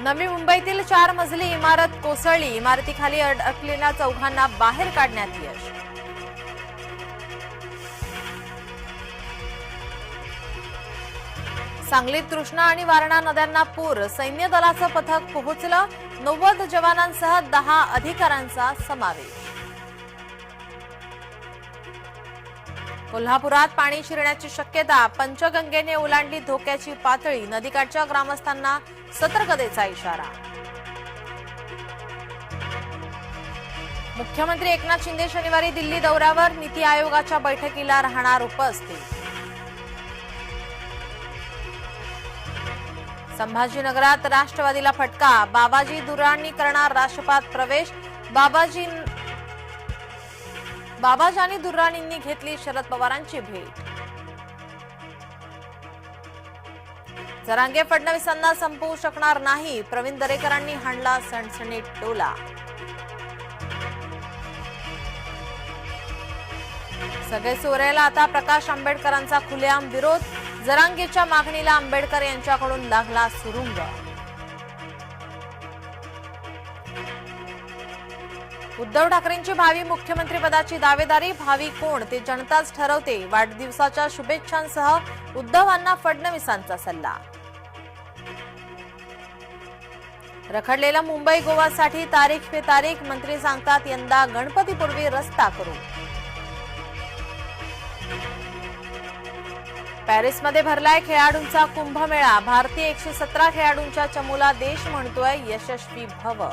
नवी मुंबईतील चार मजली इमारत कोसळली. इमारतीखाली अडकलेल्या चौघांना बाहेर काढण्यात यश. सांगलीत कृष्णा आणि वारणा नद्यांना पूर. सैन्य दलाचं पथक पोहोचलं. नव्वद जवानांसह दहा अधिकाऱ्यांचा समावेश. कोल्हापुरात पाणी शिरण्याची शक्यता पंचगंगेने ओलांडली धोक्याची पातळी नदीकाठच्या ग्रामस्थांना सतर्कतेचा इशारा. मुख्यमंत्री एकनाथ शिंदे शनिवारी दिल्ली दौऱ्यावर नीती आयोगाच्या बैठकीला राहणार उपस्थित. संभाजीनगरात राष्ट्रवादीला फटका बाबाजी दुरांनी करणार राष्ट्रपात प्रवेश बाबाजी बाबाजानी दुर्राणींनी घेतली शरद पवारांची भेट. जरांगे फडणवीसांना संपवू शकणार नाही प्रवीण दरेकरांनी हाणला सणसणीत टोला. सगळे चोऱ्याला आता प्रकाश आंबेडकरांचा खुलेआम विरोध जरांगेच्या मागणीला आंबेडकर यांच्याकडून लागला सुरुंग. उद्धव ठाकरेंची भावी मुख्यमंत्रीपदाची दावेदारी भावी कोण ते जनताच ठरवते. वाढदिवसाच्या शुभेच्छांसह उद्धवांना फडणवीसांचा सल्ला. रखडलेला मुंबई गोवासाठी तारीख पे तारीख मंत्री सांगतात यंदा गणपतीपूर्वी रस्ता करू. पॅरिसमध्ये भरलाय खेळाडूंचा कुंभमेळा. भारतीय एकशे सतरा खेळाडूंच्या चमूला देश म्हणतोय यशस्वी भव.